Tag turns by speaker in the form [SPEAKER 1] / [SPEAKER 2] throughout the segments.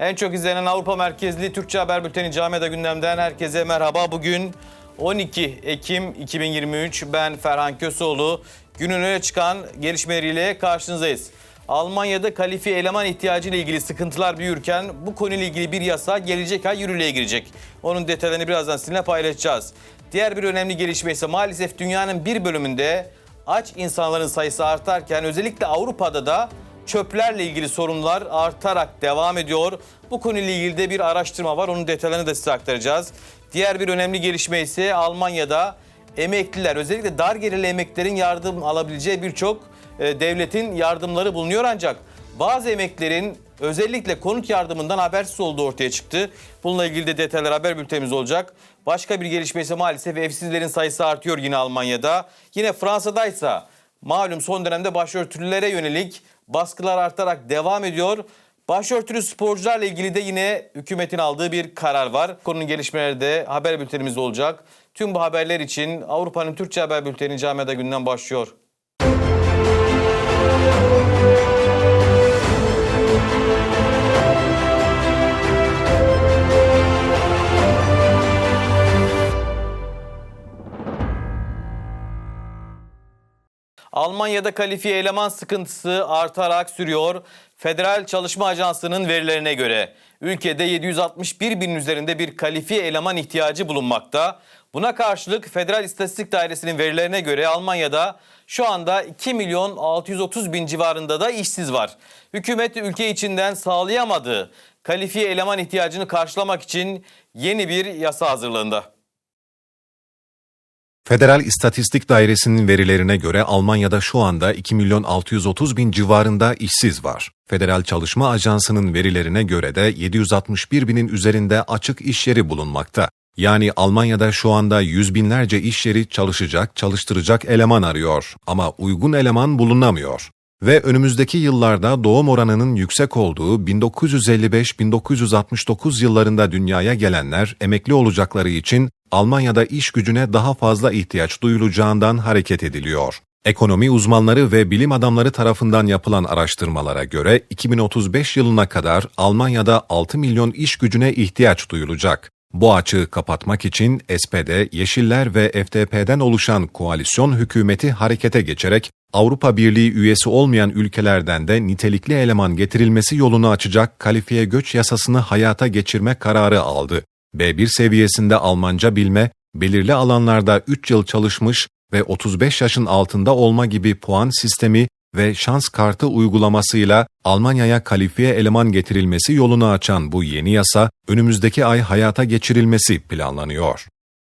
[SPEAKER 1] En çok izlenen Avrupa merkezli Türkçe Haber Bülteni Camiada gündemden herkese merhaba. Bugün 12 Ekim 2023. Ben Ferhan Köseoğlu. Günün öne çıkan gelişmeleriyle karşınızdayız. Almanya'da kalifiye eleman ihtiyacı ile ilgili sıkıntılar büyürken bu konuyla ilgili bir yasa gelecek ay yürürlüğe girecek. Onun detaylarını birazdan sizinle paylaşacağız. Diğer bir önemli gelişme ise maalesef dünyanın bir bölümünde aç insanların sayısı artarken özellikle Avrupa'da da çöplerle ilgili sorunlar artarak devam ediyor. Bu konuyla ilgili de bir araştırma var. Onun detaylarını da size aktaracağız. Diğer bir önemli gelişme ise Almanya'da emekliler özellikle dar gelirli emeklilerin yardım alabileceği birçok e, devletin yardımları bulunuyor ancak bazı emeklilerin özellikle konut yardımından habersiz olduğu ortaya çıktı. Bununla ilgili de detaylar haber bültenimiz olacak. Başka bir gelişme ise maalesef evsizlerin sayısı artıyor yine Almanya'da. Yine Fransa'da ise malum son dönemde başörtülülere yönelik baskılar artarak devam ediyor. Başörtülü sporcularla ilgili de yine hükümetin aldığı bir karar var. Konunun gelişmeleri de haber bültenimizde olacak. Tüm bu haberler için Avrupa'nın Türkçe Haber Bülteni Camiada günden başlıyor. Almanya'da kalifiye eleman sıkıntısı artarak sürüyor. Federal Çalışma Ajansı'nın verilerine göre ülkede 761 binin üzerinde bir kalifiye eleman ihtiyacı bulunmakta. Buna karşılık Federal İstatistik Dairesi'nin verilerine göre Almanya'da şu anda 2 milyon 630 bin civarında da işsiz var. Hükümet ülke içinden sağlayamadığı kalifiye eleman ihtiyacını karşılamak için yeni bir yasa hazırlığında.
[SPEAKER 2] Federal İstatistik Dairesi'nin verilerine göre Almanya'da şu anda 2 milyon 630 bin civarında işsiz var. Federal Çalışma Ajansı'nın verilerine göre de 761 binin üzerinde açık iş yeri bulunmakta. Yani Almanya'da şu anda yüz binlerce iş yeri çalışacak, çalıştıracak eleman arıyor ama uygun eleman bulunamıyor. Ve önümüzdeki yıllarda doğum oranının yüksek olduğu 1955-1969 yıllarında dünyaya gelenler emekli olacakları için Almanya'da iş gücüne daha fazla ihtiyaç duyulacağından hareket ediliyor. Ekonomi uzmanları ve bilim adamları tarafından yapılan araştırmalara göre 2035 yılına kadar Almanya'da 6 milyon iş gücüne ihtiyaç duyulacak. Bu açığı kapatmak için SPD, Yeşiller ve FDP'den oluşan koalisyon hükümeti harekete geçerek Avrupa Birliği üyesi olmayan ülkelerden de nitelikli eleman getirilmesi yolunu açacak kalifiye göç yasasını hayata geçirme kararı aldı. B1 seviyesinde Almanca bilme, belirli alanlarda 3 yıl çalışmış ve 35 yaşın altında olma gibi puan sistemi ve şans kartı uygulamasıyla Almanya'ya kalifiye eleman getirilmesi yolunu açan bu yeni yasa önümüzdeki ay hayata geçirilmesi planlanıyor.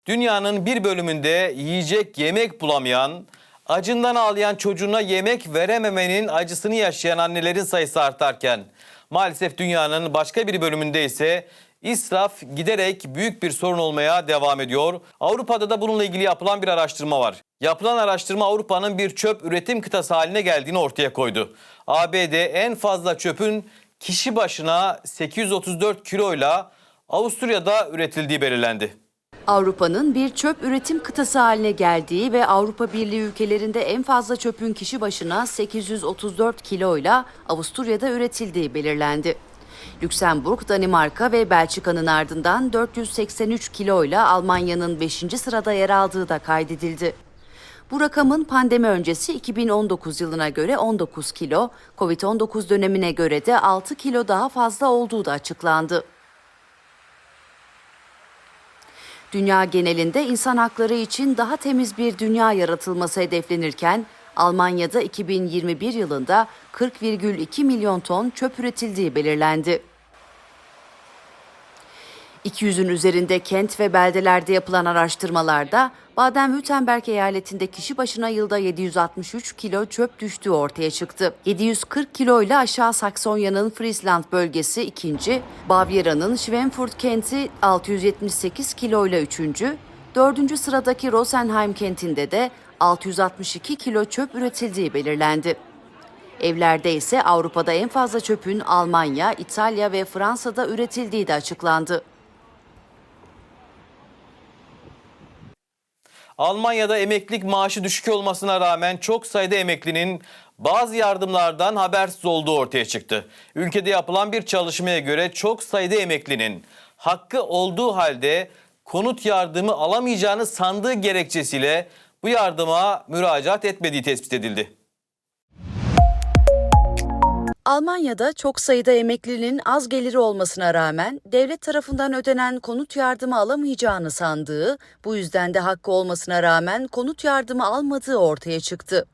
[SPEAKER 1] Dünyanın bir bölümünde yiyecek yemek bulamayan, acından ağlayan çocuğuna yemek verememenin acısını yaşayan annelerin sayısı artarken maalesef dünyanın başka bir bölümünde ise israf giderek büyük bir sorun olmaya devam ediyor. Avrupa'da da bununla ilgili yapılan bir araştırma var. Yapılan araştırma Avrupa'nın bir çöp üretim kıtası haline geldiğini ortaya koydu. ABD en fazla çöpün kişi başına 834 kiloyla Avusturya'da üretildiği belirlendi.
[SPEAKER 3] Avrupa'nın bir çöp üretim kıtası haline geldiği ve Avrupa Birliği ülkelerinde en fazla çöpün kişi başına 834 kiloyla Avusturya'da üretildiği belirlendi. Lüksemburg, Danimarka ve Belçika'nın ardından 483 kiloyla Almanya'nın 5. sırada yer aldığı da kaydedildi. Bu rakamın pandemi öncesi 2019 yılına göre 19 kilo, Covid-19 dönemine göre de 6 kilo daha fazla olduğu da açıklandı. Dünya genelinde insan hakları için daha temiz bir dünya yaratılması hedeflenirken Almanya'da 2021 yılında 40,2 milyon ton çöp üretildiği belirlendi. 200'ün üzerinde kent ve beldelerde yapılan araştırmalarda Baden-Württemberg eyaletinde kişi başına yılda 763 kilo çöp düştüğü ortaya çıktı. 740 kilo ile Aşağı Saksonya'nın Friesland bölgesi ikinci, Bavyera'nın Schweinfurt kenti 678 kilo ile üçüncü, dördüncü sıradaki Rosenheim kentinde de 662 kilo çöp üretildiği belirlendi. Evlerde ise Avrupa'da en fazla çöpün Almanya, İtalya ve Fransa'da üretildiği de açıklandı.
[SPEAKER 1] Almanya'da emeklilik maaşı düşük olmasına rağmen çok sayıda emeklinin bazı yardımlardan habersiz olduğu ortaya çıktı. Ülkede yapılan bir çalışmaya göre çok sayıda emeklinin hakkı olduğu halde konut yardımı alamayacağını sandığı gerekçesiyle bu yardıma müracaat etmediği tespit edildi.
[SPEAKER 3] Almanya'da çok sayıda emeklinin az geliri olmasına rağmen devlet tarafından ödenen konut yardımı alamayacağını sandığı, bu yüzden de hakkı olmasına rağmen konut yardımı almadığı ortaya çıktı.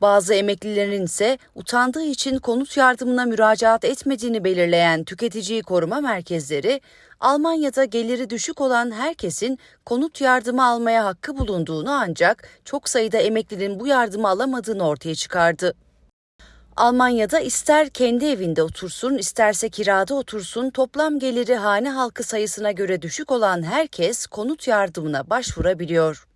[SPEAKER 3] Bazı emeklilerin ise utandığı için konut yardımına müracaat etmediğini belirleyen tüketiciyi koruma merkezleri, Almanya'da geliri düşük olan herkesin konut yardımı almaya hakkı bulunduğunu ancak çok sayıda emeklinin bu yardımı alamadığını ortaya çıkardı. Almanya'da ister kendi evinde otursun, isterse kirada otursun, toplam geliri hane halkı sayısına göre düşük olan herkes konut yardımına başvurabiliyor.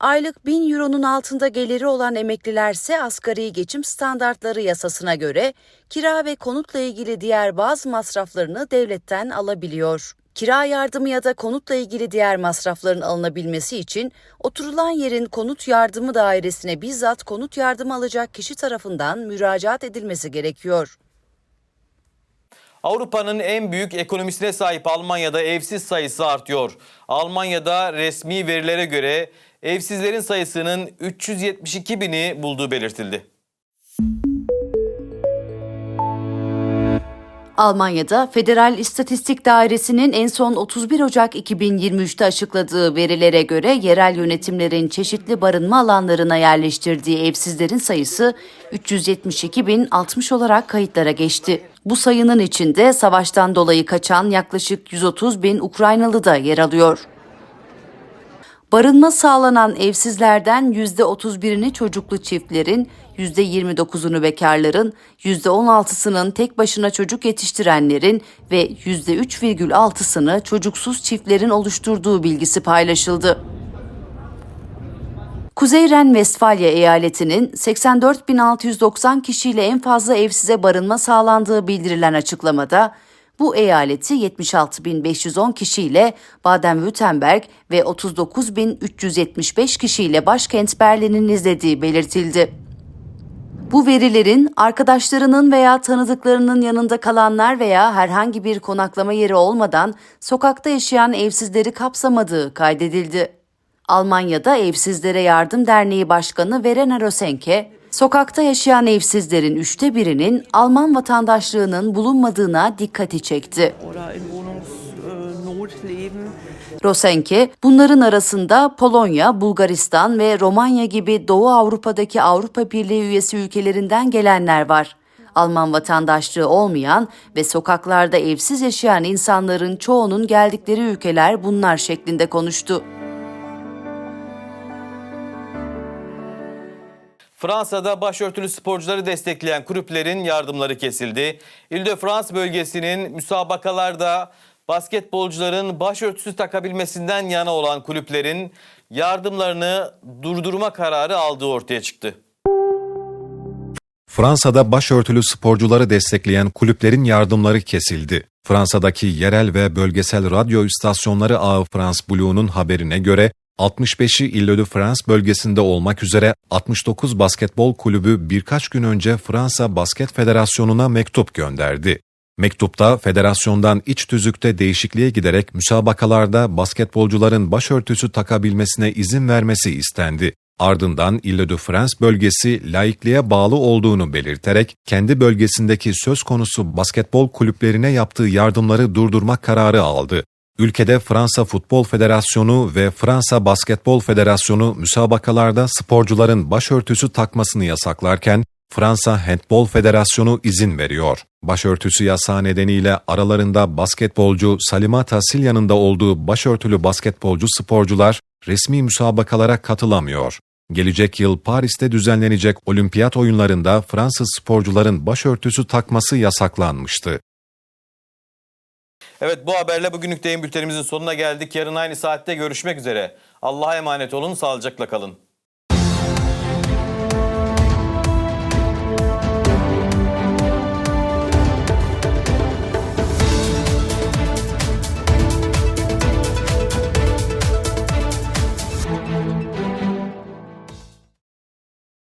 [SPEAKER 3] Aylık 1000 euronun altında geliri olan emeklilerse asgari geçim standartları yasasına göre kira ve konutla ilgili diğer bazı masraflarını devletten alabiliyor. Kira yardımı ya da konutla ilgili diğer masrafların alınabilmesi için oturulan yerin konut yardımı dairesine bizzat konut yardımı alacak kişi tarafından müracaat edilmesi gerekiyor.
[SPEAKER 1] Avrupa'nın en büyük ekonomisine sahip Almanya'da evsiz sayısı artıyor. Almanya'da resmi verilere göre evsizlerin sayısının 372 bini bulduğu belirtildi.
[SPEAKER 3] Almanya'da Federal İstatistik Dairesi'nin en son 31 Ocak 2023'te açıkladığı verilere göre yerel yönetimlerin çeşitli barınma alanlarına yerleştirdiği evsizlerin sayısı 372.060 olarak kayıtlara geçti. Bu sayının içinde savaştan dolayı kaçan yaklaşık 130 bin Ukraynalı da yer alıyor. Barınma sağlanan evsizlerden %31'ini çocuklu çiftlerin, %29'unu bekarların, %16'sının tek başına çocuk yetiştirenlerin ve %3,6'sını çocuksuz çiftlerin oluşturduğu bilgisi paylaşıldı. Kuzey Ren-Vesfalya eyaletinin 84.690 kişiyle en fazla evsize barınma sağlandığı bildirilen açıklamada, bu eyaleti 76.510 kişiyle Baden-Württemberg ve 39.375 kişiyle başkent Berlin'in izlediği belirtildi. Bu verilerin arkadaşlarının veya tanıdıklarının yanında kalanlar veya herhangi bir konaklama yeri olmadan sokakta yaşayan evsizleri kapsamadığı kaydedildi. Almanya'da Evsizlere Yardım Derneği Başkanı Verena Rosenke, sokakta yaşayan evsizlerin üçte birinin Alman vatandaşlığının bulunmadığına dikkati çekti. Rosenke, bunların arasında Polonya, Bulgaristan ve Romanya gibi Doğu Avrupa'daki Avrupa Birliği üyesi ülkelerinden gelenler var. Alman vatandaşlığı olmayan ve sokaklarda evsiz yaşayan insanların çoğunun geldikleri ülkeler bunlar şeklinde konuştu.
[SPEAKER 1] Fransa'da başörtülü sporcuları destekleyen kulüplerin yardımları kesildi. Ile-de-France bölgesinin müsabakalarda basketbolcuların başörtüsü takabilmesinden yana olan kulüplerin yardımlarını durdurma kararı aldığı ortaya çıktı.
[SPEAKER 2] Fransa'da başörtülü sporcuları destekleyen kulüplerin yardımları kesildi. Fransa'daki yerel ve bölgesel radyo istasyonları ağı France Blue'nun haberine göre 65'i Ile-de-France bölgesinde olmak üzere 69 basketbol kulübü birkaç gün önce Fransa Basket Federasyonu'na mektup gönderdi. Mektupta federasyondan iç tüzükte değişikliğe giderek müsabakalarda basketbolcuların başörtüsü takabilmesine izin vermesi istendi. Ardından Ile-de-France bölgesi laikliğe bağlı olduğunu belirterek kendi bölgesindeki söz konusu basketbol kulüplerine yaptığı yardımları durdurmak kararı aldı. Ülkede Fransa Futbol Federasyonu ve Fransa Basketbol Federasyonu müsabakalarda sporcuların başörtüsü takmasını yasaklarken Fransa Handbol Federasyonu izin veriyor. Başörtüsü yasağı nedeniyle aralarında basketbolcu Salima Tasilya'nın da olduğu başörtülü basketbolcu sporcular resmi müsabakalara katılamıyor. Gelecek yıl Paris'te düzenlenecek olimpiyat oyunlarında Fransız sporcuların başörtüsü takması yasaklanmıştı.
[SPEAKER 1] Evet bu haberle bugünlük deyim bültenimizin sonuna geldik. Yarın aynı saatte görüşmek üzere. Allah'a emanet olun, sağlıcakla kalın.